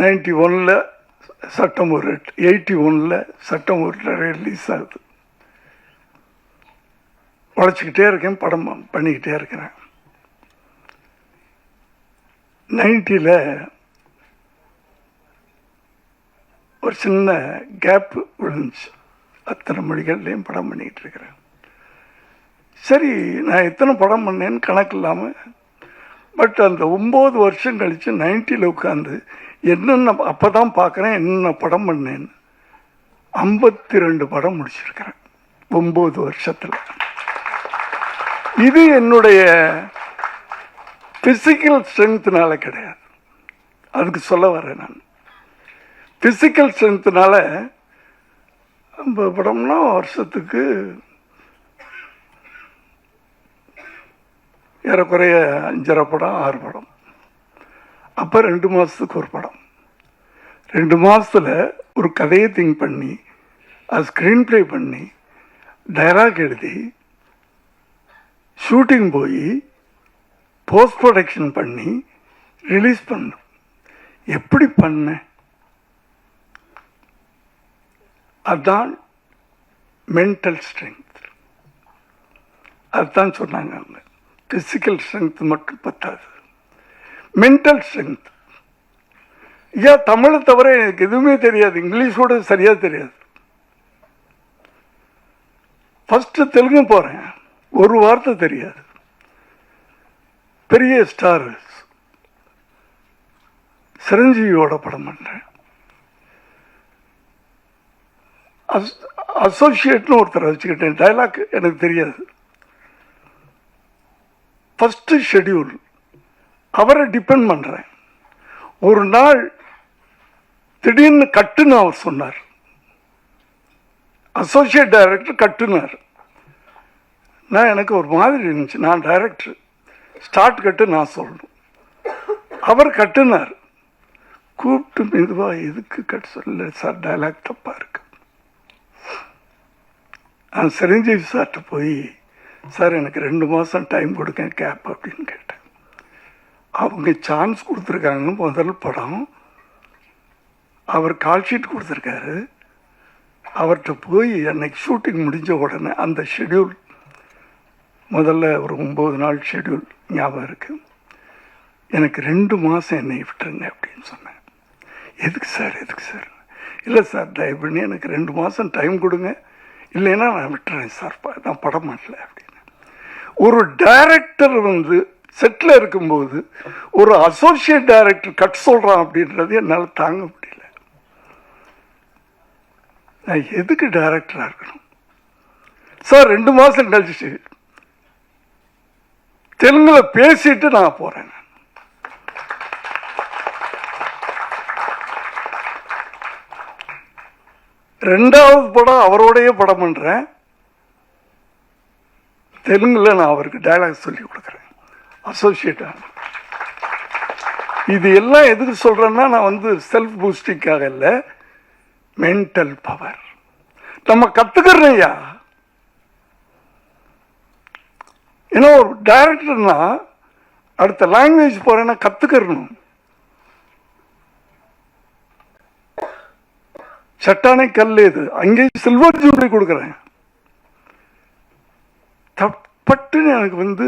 Ninety ஒனில் சட்டம் ஒரு எயிட்டி ஒனில் சட்டம் ஒரு ரிலீஸ் ஆகுது. உழைச்சிக்கிட்டே இருக்கேன் படம் பண்ணிக்கிட்டே இருக்கிறேன். நைன்ட்டியில் ஒரு சின்ன கேப் விழுந்துச்சு. அத்தனை மொழிகள்லேயும் படம் பண்ணிக்கிட்டு இருக்கிறேன். சரி நான் எத்தனை படம் பண்ணேன்னு கணக்கு இல்லாமல் பட் அந்த ஒம்பது வருஷம் கழித்து நைன்ட்டியில் உட்காந்து என்னென்ன அப்போ தான் பார்க்குறேன் என்னென்ன படம் பண்ணேன்னு. ஐம்பத்தி ரெண்டு படம் முடிச்சிருக்கிறேன் ஒம்பது வருஷத்தில். இது என்னுடைய ஃபிசிக்கல் ஸ்ட்ரென்த்னால கிடையாது. அதுக்கு சொல்ல வரேன் நான். ஃபிசிக்கல் ஸ்ட்ரென்த்னால ஐம்பது படம்னா வருஷத்துக்கு ஏறக்குறைய அஞ்சரை படம் ஆறு படம். அப்போ ரெண்டு மாதத்துக்கு ஒரு படம். ரெண்டு மாதத்தில் ஒரு கதையை திங்க் பண்ணி அது ஸ்க்ரீன் ப்ளே பண்ணி டைலாக் எழுதி ஷூட்டிங் போய் போஸ்ட் ப்ரொடக்ஷன் பண்ணி ரிலீஸ் பண்ணும். எப்படி பண்ண? அதுதான் மென்டல் ஸ்ட்ரென்த் அதுதான் சொன்னாங்க அவங்க. ஃபிசிக்கல் ஸ்ட்ரென்த் மட்டும் பத்தாது. மென்டல் ஸ்ட்ரென்த் ஐயா தமிழை தவிர எனக்கு எதுவுமே தெரியாது. இங்கிலீஷோட சரியாக தெரியாது. ஃபஸ்ட்டு தெலுங்கு போகிறேன் ஒரு வார்த்தை தெரியாது. பெரிய ஸ்டார் சிரஞ்சீவியோட படம் பண்ணுறேன் அஸ் அசோசியேட்னு ஒருத்தர் வச்சுக்கிட்டேன். டைலாக் எனக்கு தெரியாது. ஃபஸ்ட்டு ஷெட்யூல் அவரை டிபெண்ட் பண்ணுறேன் ஒரு நாள் திடீர்னு கட்டுன்னு அவர் சொன்னார். அசோசியேட் டைரக்டர் கட்டுனார். நான் எனக்கு ஒரு மாதிரி இருந்துச்சு. நான் டைரக்டர் ஸ்டார்ட் கட்டு நான் சொல்லணும். அவர் கட்டுனார். கூப்பிட்டு மெதுவாக எதுக்கு கட் சொல்ல சார் டைலாக் தப்பாக இருக்கு. நான் சிரஞ்சீவி சார்கிட்ட போய் சார் எனக்கு ரெண்டு மாதம் டைம் கொடுக்க கேப் அப்படின்னு கேட்டேன். அவங்க சான்ஸ் கொடுத்துருக்காங்க முதல் படம். அவர் கால் ஷீட் கொடுத்துருக்காரு. அவர்கிட்ட போய் அன்னைக்கு ஷூட்டிங் முடிஞ்ச உடனே அந்த ஷெட்யூல் முதல்ல ஒரு ஒம்பது நாள் ஷெட்யூல் ஞாபகம் இருக்குது எனக்கு ரெண்டு மாதம் என்னை விட்டுருங்க அப்படின்னு சொன்னேன். எதுக்கு சார் எதுக்கு சார் இல்லை சார் தயவு பண்ணி எனக்கு ரெண்டு மாதம் டைம் கொடுங்க. இல்லைன்னா நான் விட்டுறேன் சார் நான் படம் பண்ணல அப்படின்னு. ஒரு டைரக்டர் வந்து செட்டில் இருக்கும்போது ஒரு அசோசியேட் டைரக்டர் கட் சொல்கிறான் அப்படின்றது என்னால் தாங்க முடியல. நான் எதுக்கு டைரக்டராக இருக்கணும்? சார் ரெண்டு மாதம் கழிச்சு தெலுங்கில் பேசிட்டு நான் போகிறேன் ரெண்டாவது படம் அவரோடைய படம் பண்ணுறேன் தெலுங்கில் நான் அவருக்கு டைலாக் சொல்லி கொடுக்குறேன். அசோசியேட்டாக இது எல்லாம் எதுக்கு சொல்கிறேன்னா நான் வந்து செல்ஃப் பூஸ்டிங்காக இல்லை மென்டல் பவர் நம்ம கற்றுக்கிறோம் ஐயா ஏன்னா ஒரு டைரக்டர்னா அடுத்த லாங்குவேஜ் போகிறேன்னா கற்றுக்கிறணும் சட்டானை கல் இது. அங்கேயும் சில்வர் ஜூப்ளி கொடுக்குறேன். தப்பட்டுன்னு எனக்கு வந்து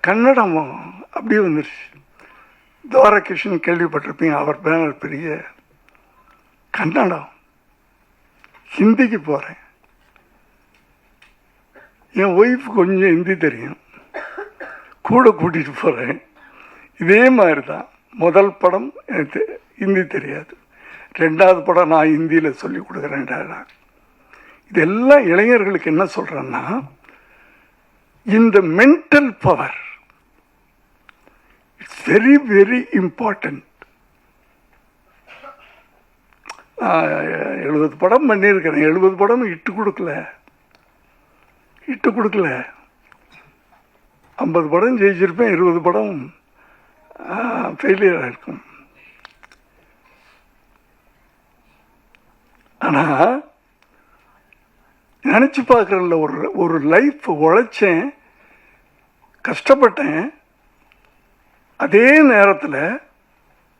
கன்னடம்? அப்படியே வந்துருச்சு. துவாரகிருஷ்ணன் கேள்விப்பட்டிருப்பீங்க அவர் பேனர் பெரிய கன்னடம் ஹிந்திக்கு போகிறேன் என் ஒய்ஃப் கொஞ்சம் ஹிந்தி தெரியும். கூட கூட்டிகிட்டு போகிறேன் இதே மாதிரி தான் முதல் படம் எனக்கு ஹிந்தி தெரியாது. ரெண்டாவது படம் நான் ஹிந்தியில் சொல்லி கொடுக்குறேன் dialogue. இதெல்லாம் இளைஞர்களுக்கு என்ன சொல்கிறேன்னா இந்த mental power it's very very important எழுபது படம் பண்ணியிருக்கிறேன். எழுபது படம் இட்டு கொடுக்கல. இட்டு கொடுக்கல. ஐம்பது படம் ஜெயிச்சிருப்பேன் இருபது படம் ஃபெயிலியராக இருக்கும். ஆனால் நினச்சி பார்க்குறேன்ல ஒரு ஒரு லைஃப் உழைச்சேன் கஷ்டப்பட்டேன். அதே நேரத்தில்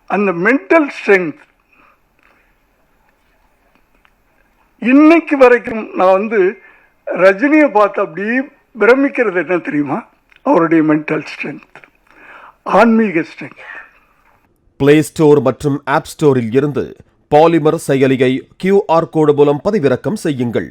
அந்த மென்டல் ஸ்ட்ரென்த் இன்னைக்கு வரைக்கும் நான் வந்து ரஜினியை பார்த்து அப்படியே பிரமிக்கிறது என்ன தெரியுமா? அவருடைய மென்டல் ஸ்ட்ரென்த் ஆன்மீக ஸ்ட்ரென்த் பிளே ஸ்டோர் மற்றும் ஆப் ஸ்டோரில் இருந்து பாலிமர் செயலியை கியூஆர் கோடு மூலம் பதிவிறக்கம் செய்யுங்கள்.